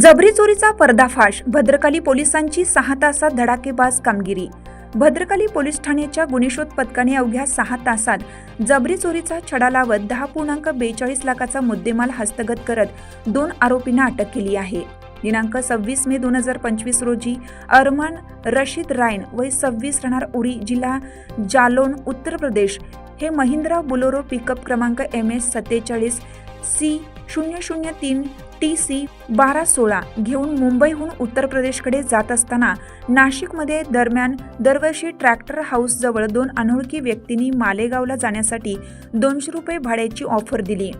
जबरी चोरीचा पर्दाफाश भद्रकाली पोलिसांची सहा तासात धडाकेबाज कामगिरी. भद्रकाली पोलीस ठाण्याच्या गुन्हेशोध पथकाने अवघ्या सहा तासात जबरी चोरीचा छडा लावत दहा पूर्णांक बेचाळीस लाखाचा मुद्देमाल हस्तगत करत दोन आरोपींना अटक केली आहे. दिनांक सव्वीस मे दोन हजार पंचवीस रोजी अरमान रशीद रायन वय सव्वीस राहणार उरी जिल्हा जालोन उत्तर प्रदेश. हे महिंद्रा बुलोरो पिकअप क्रमांक एम एस सत्तेचाळीस सी शून्य शून्य तीन टी सी बारा सोळा घेऊन मुंबईहून उत्तर प्रदेशकडे जात असताना नाशिकमध्ये दरम्यान दरवर्षी ट्रॅक्टर हाऊसजवळ दोन अनोळखी व्यक्तींनी मालेगावला जाण्यासाठी दोनशे रुपये भाड्याची ऑफर दिली.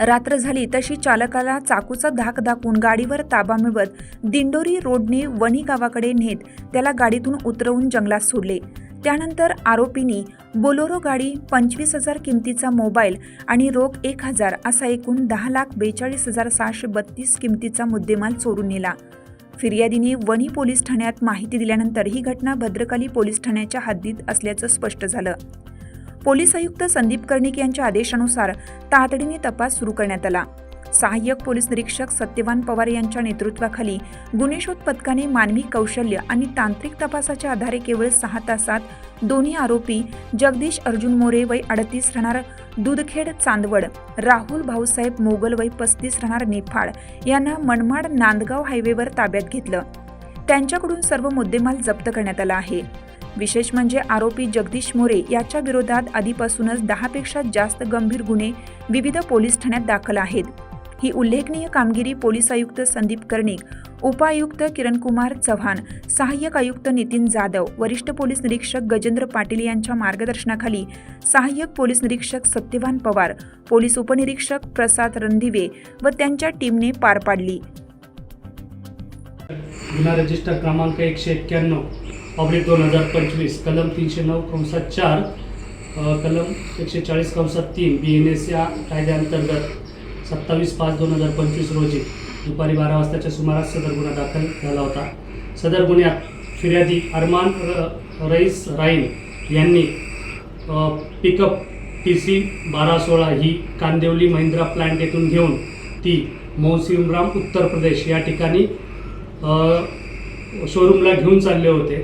रात्र झाली तशी चालकाला चाकूचा धाक दाखवून गाडीवर ताबा मिळवत दिंडोरी रोडने वणी गावाकडे नेत त्याला गाडीतून उतरवून जंगलात सोडले. त्यानंतर आरोपींनी बोलोरो गाडी पंचवीस हजार किमतीचा मोबाईल आणि रोख एक हजार असा एकूण दहा लाख बेचाळीस हजार सहाशे बत्तीस किमतीचा मुद्देमाल चोरून नेला. फिर्यादीने वणी पोलीस ठाण्यात माहिती दिल्यानंतर ही घटना भद्रकाली पोलीस ठाण्याच्या हद्दीत असल्याचं स्पष्ट झालं. पोलीस आयुक्त संदीप कर्णिक यांच्या आदेशानुसार तातडीने तपास सुरू करण्यात आला. सहाय्यक पोलीस निरीक्षक सत्यवान पवार यांच्या नेतृत्वाखाली गुन्हेशोध पथकाने मानवी कौशल्य आणि तांत्रिक तपासाच्या आधारे केवळ सहा तासात दोन्ही आरोपी जगदीश अर्जुन मोरे वय अडतीस राहणार दूधखेड चांदवड राहुल भाऊसाहेब मोगल वय पस्तीस राहणार नेफाड यांना मनमाड नांदगाव हायवेवर ताब्यात घेतलं. त्यांच्याकडून सर्व मुद्देमाल जप्त करण्यात आला आहे. विशेष म्हणजे आरोपी जगदीश मोरे याच्या विरोधात आधीपासूनच दहापेक्षा जास्त गंभीर गुन्हे विविध पोलीस ठाण्यात दाखल आहेत. ही उल्लेखनीय कामगिरी पोलीस आयुक्त संदीप कर्णिक उपायुक्त किरणकुमार चव्हाण सहाय्यक आयुक्त नितीन जाधव वरिष्ठ पोलीस निरीक्षक गजेंद्र पाटील यांच्या मार्गदर्शनाखाली सहाय्यक पोलीस निरीक्षक सत्यवान पवार पोलीस उपनिरीक्षक प्रसाद रणदिवे व त्यांच्या टीमने पार पाडली. गुन्हा रजिस्टर क्रमांक एकशे एक्क्याण्णव ऑब्लिक दोन हजार पंचवीस कलम तीनशे नऊ कंसात चार कलम एकशे चाळीस कंसात तीन बी एन एस या कायद्याअंतर्गत सत्तावीस पाच दोन हजार पंचवीस रोजी दुपारी बारा वाजताच्या सुमारास सदर गुन्हा दाखल झाला होता. सदर गुन्ह्यात फिर्यादी अरमान र रईस राईन यांनी पिकअप टी सी बारा सोळा ही कांदिवली महिंद्रा प्लांट येथून घेऊन ती मौसिमराम उत्तर प्रदेश या ठिकाणी शोरूमला घेऊन चालले होते.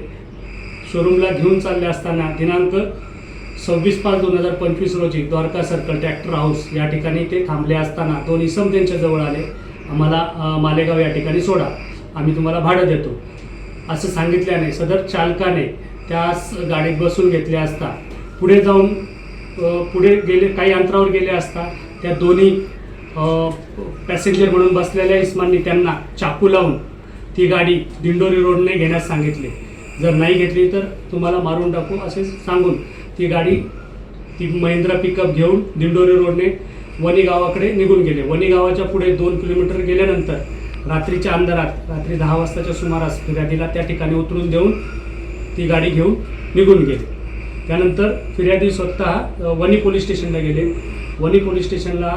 शोरूमला घेऊन चालले असताना दिनांक सव्वीस पाच दोन हजार पंचवीस रोजी द्वारका सर्कल ट्रॅक्टर हाऊस या ठिकाणी ते थांबले असताना दोन इसम त्यांच्या जवळ आले. आम्हाला मालेगाव या ठिकाणी सोडा. आम्ही तुम्हाला भाडं देतो. असं सांगितल्याने सदर चालकाने त्या स- गाडीत बसून घेतले असता. पुढे जाऊन पुढे गेले काही अंतरावर गेले असता त्या दोन्ही पॅसेंजर म्हणून बसलेल्या इस्मांनी त्यांना चाकू लावून ती गाडी दिंडोरी रोडने घेण्यास सांगितले. जर नाही घेतली तर तुम्हाला मारून टाकू असे सांगून ती गाडी ती महिंद्रा पिकअप घेऊन दिंडोरी रोडने वणी गावाकडे निघून गेले. वणी गावाच्या पुढे दोन किलोमीटर गेल्यानंतर रात्रीच्या अंधारात रात्री दहा वाजताच्या सुमारास फिर्यादीला त्या ठिकाणी उतरून देऊन ती गाडी घेऊन निघून गेले. त्यानंतर फिर्यादी स्वतः वणी पोलीस स्टेशनला गेले. वणी पोलीस स्टेशनला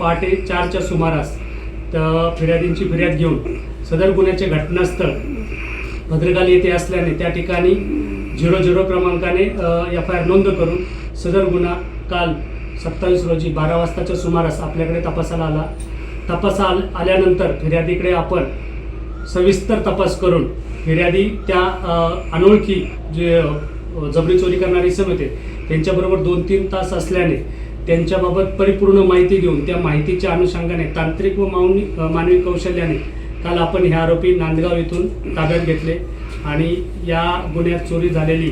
पहाटे चारच्या सुमारास त्या फिर्यादींची फिर्याद घेऊन सदर गुन्ह्याचे घटनास्थळ भद्रकाली येथे असल्याने त्या ठिकाणी झिरो झिरो क्रमांकाने एफ आय आर नोंद करून सदर गुन्हा काल सत्तावीस रोजी बारा वाजताच्या सुमारास आपल्याकडे तपासाला आला. तपासा आल आल्यानंतर फिर्यादीकडे आपण सविस्तर तपास करून फिर्यादी त्या अनोळखी जे जबरी चोरी करणारे समिती होते त्यांच्याबरोबर दोन तीन तास असल्याने त्यांच्याबाबत परिपूर्ण माहिती घेऊन त्या माहितीच्या अनुषंगाने तांत्रिक व मानवी मानवी कौशल्याने काल आपण हे आरोपी नांदगाव येथून ताब्यात घेतले. आणि या गुन्ह्यात चोरी झालेली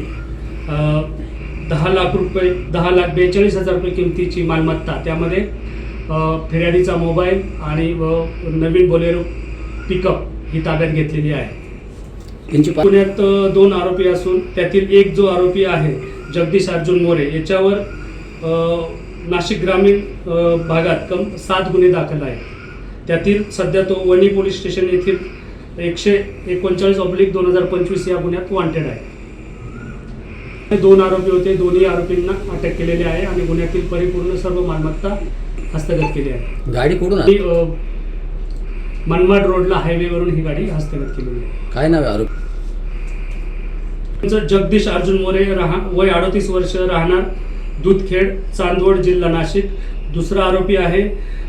दहा लाख रुपये दहा लाख बेचाळीस हजार रुपये किमतीची मालमत्ता. त्यामध्ये फिर्यादीचा मोबाईल आणि व नवीन बोलेरो पिकअप ही ताब्यात घेतलेली आहे. यांची पा- पुण्यात दोन आरोपी असून त्यातील एक जो आरोपी आहे जगदीश अर्जुन मोरे याच्यावर नाशिक ग्रामीण भागात कम सात गुन्हे दाखल आहेत. त्यातील सध्या तो वणी पोलीस स्टेशन येथील एकशे एकोणचाळीस ऑब्लिक दोन हजार पंचवीस या गुन्ह्यात वॉन्टेड आहे. हे दोन आरोपी होते दोन्ही आरोपींना अटक केलेली आहे आणि गुन्ह्यातील परिपूर्ण सर्व मालमत्ता हस्तगत केली आहे. गाडी कुठून ही, मनमाड रोडला हायवेवरून ही गाडी हस्तगत केलेली आहे. काय नाव आरोपी? त्यांचं जगदीश अर्जुन मोरे राहा वय अडतीस वर्ष राहणार दूधखेड चांदवड जिल्हा नाशिक. दुसरा आरोपी आहे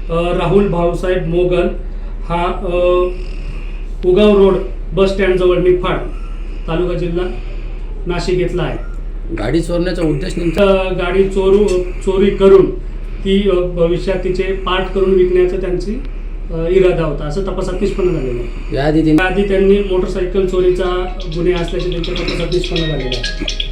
राहुल भाऊसाहेब मोगल. हा उगाव रोड बस स्टँडजवळ निफाड तालुका जिल्हा नाशिक येथला आहे. गाडी चोरण्याचा उद्देश नेमका? गाडी चोरू चोरी करून ती भविष्यात तिचे पार्ट करून विकण्याचा त्यांची इरादा होता. असं तपासात निष्पन्न झालेलं आहे. याआधी त्याआधी त्यांनी मोटरसायकल चोरीचा गुन्हे असल्याचे त्यांच्या तपासात निष्पन्न झालेला आहे.